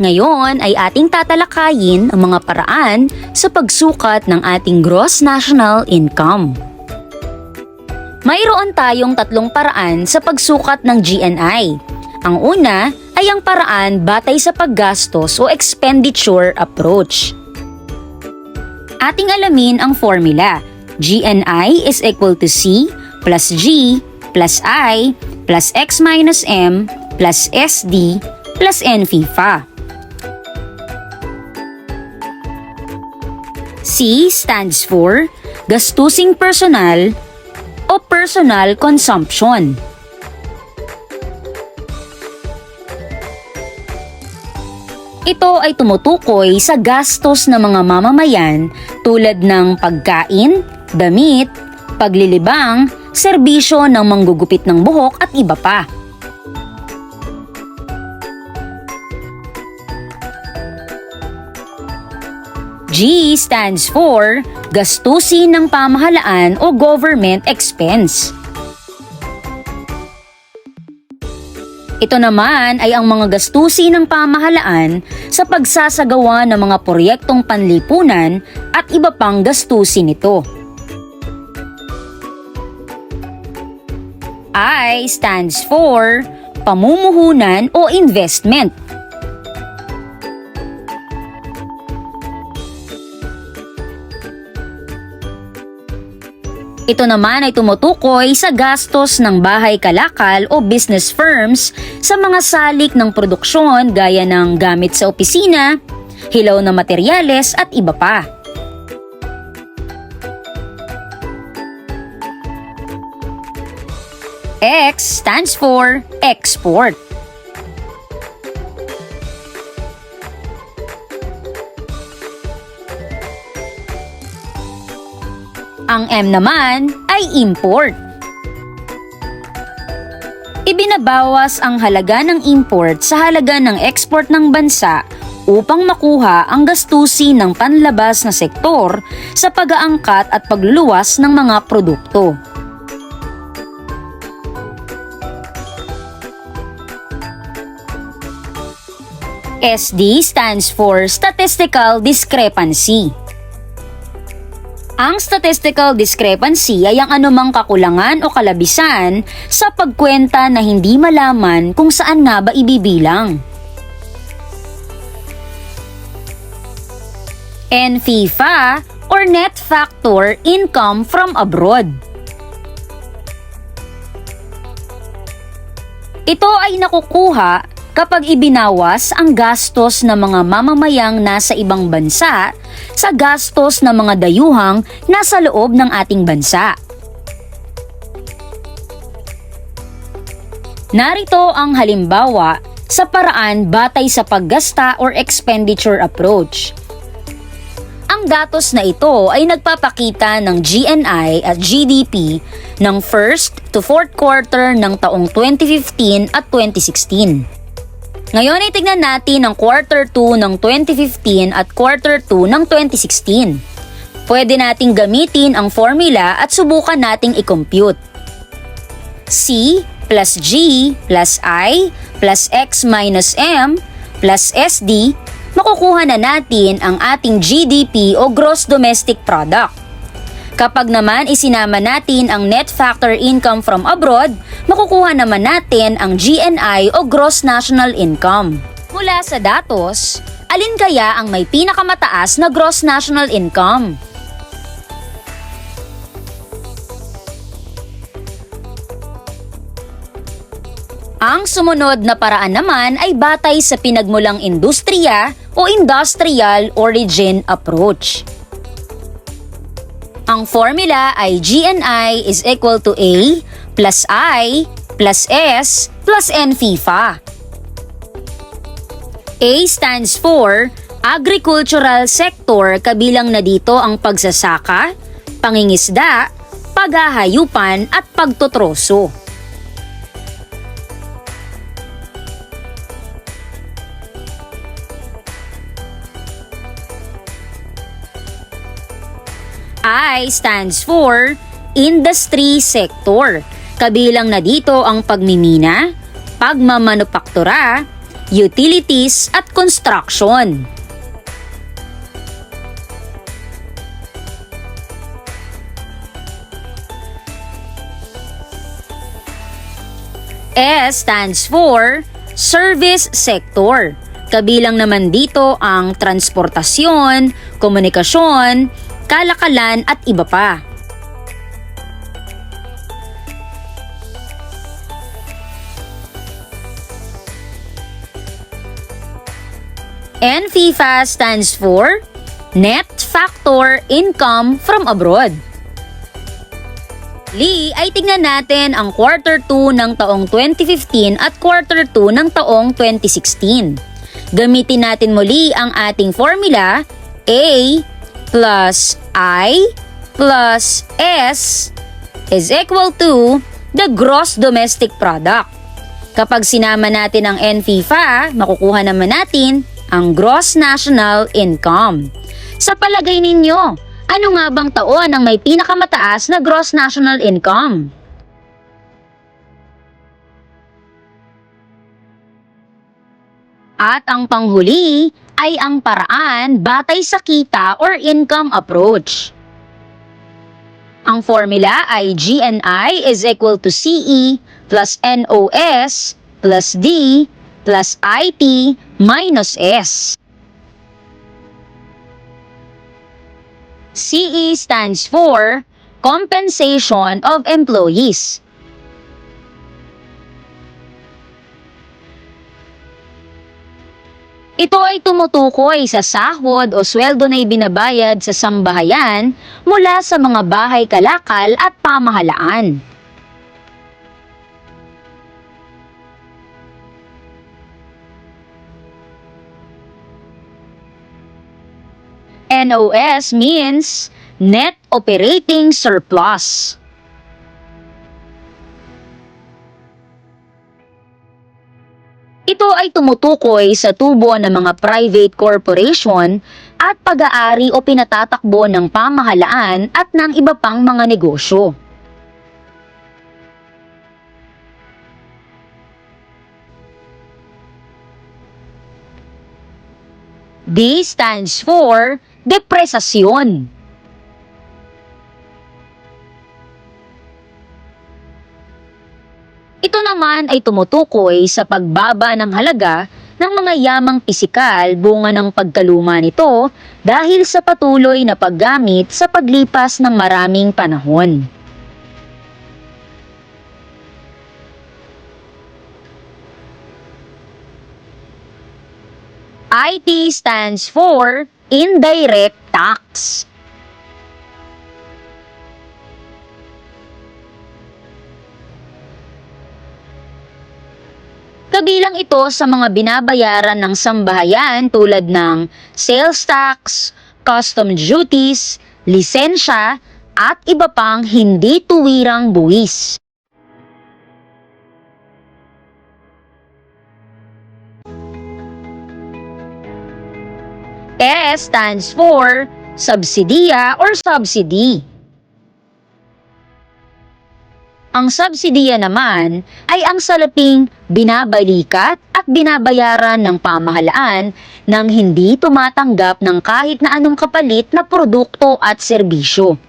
Ngayon ay ating tatalakayin ang mga paraan sa pagsukat ng ating gross national income. Mayroon tayong tatlong paraan sa pagsukat ng GNI. Ang una ay ang paraan batay sa paggastos o expenditure approach. Ating alamin ang formula. GNI is equal to C plus G plus I plus X minus M plus SD plus N C stands for Gastusing Personal o Personal Consumption. Ito ay tumutukoy sa gastos ng mga mamamayan tulad ng pagkain, damit, paglilibang, serbisyo ng manggugupit ng buhok at iba pa. G stands for gastusin ng pamahalaan o government expense. Ito naman ay ang mga gastusin ng pamahalaan sa pagsasagawa ng mga proyektong panlipunan at iba pang gastusin nito. I stands for pamumuhunan o investment. Ito naman ay tumutukoy sa gastos ng bahay kalakal o business firms sa mga salik ng produksyon gaya ng gamit sa opisina, hilaw na materyales at iba pa. X stands for export. Ang M naman ay import. Ibinabawas ang halaga ng import sa halaga ng export ng bansa upang makuha ang gastusin ng panlabas na sektor sa pag-aangkat at pagluluwas ng mga produkto. SD stands for Statistical Discrepancy. Ang statistical discrepancy ay ang anumang kakulangan o kalabisan sa pagkwenta na hindi malaman kung saan nga ba ibibilang. NFIFA or Net Factor Income from Abroad. Ito ay nakukuha kapag ibinawas ang gastos ng mga mamamayang nasa ibang bansa sa gastos ng mga dayuhang nasa loob ng ating bansa. Narito ang halimbawa sa paraan batay sa paggasta or expenditure approach. Ang datos na ito ay nagpapakita ng GNI at GDP ng first to fourth quarter ng taong 2015 at 2016. Ngayon ay tignan natin ang quarter 2 ng 2015 at quarter 2 ng 2016. Pwede nating gamitin ang formula at subukan nating i-compute. C plus G plus I plus X minus M plus SD, makukuha na natin ang ating GDP o Gross Domestic Product. Kapag naman isinama natin ang net factor income from abroad, makukuha naman natin ang GNI o Gross National Income. Mula sa datos, alin kaya ang may pinakamataas na Gross National Income? Ang sumunod na paraan naman ay batay sa pinagmulang industriya o industrial origin approach. Ang formula ay GNI is equal to A plus I plus S plus N FIFA. A stands for agricultural sector kabilang na dito ang pagsasaka, pangingisda, paghahayupan at pagtotroso. I stands for industry sector. Kabilang na dito ang pagmimina, pagmamanupaktura, utilities at construction. S stands for Service Sector. Kabilang naman dito ang transportasyon, komunikasyon, kalakalan at iba pa. NFIFA stands for Net Factor Income from Abroad. Lee, ay tingnan natin ang quarter 2 ng taong 2015 at quarter 2 ng taong 2016. Gamitin natin muli ang ating formula A plus I plus S is equal to the gross domestic product. Kapag sinama natin ang NFIFA, makukuha naman natin ang gross national income. Sa palagay ninyo, ano nga bang taon ang may pinakamataas na gross national income? At ang panghuli ay ang paraan batay sa kita or income approach. Ang formula ay GNI is equal to CE plus NOS plus D plus IT minus S. CE stands for Compensation of Employees. Ito ay tumutukoy sa sahod o sweldo na ibinabayad sa sambahayan mula sa mga bahay kalakal at pamahalaan. NOS means Net Operating Surplus. Ay tumutukoy sa tubo ng mga private corporation at pag-aari o pinatatakbo ng pamahalaan at ng iba pang mga negosyo. D stands for depresasyon. Ito naman ay tumutukoy sa pagbaba ng halaga ng mga yamang pisikal bunga ng pagkaluma nito dahil sa patuloy na paggamit sa paglipas ng maraming panahon. IT stands for Indirect Tax. Kabilang ito sa mga binabayaran ng sambahayan tulad ng sales tax, custom duties, lisensya, at iba pang hindi tuwirang buwis. S stands for subsidiya or subsidy. Ang subsidiya naman ay ang salaping binabalikat at binabayaran ng pamahalaan nang hindi tumatanggap ng kahit na anong kapalit na produkto at serbisyo.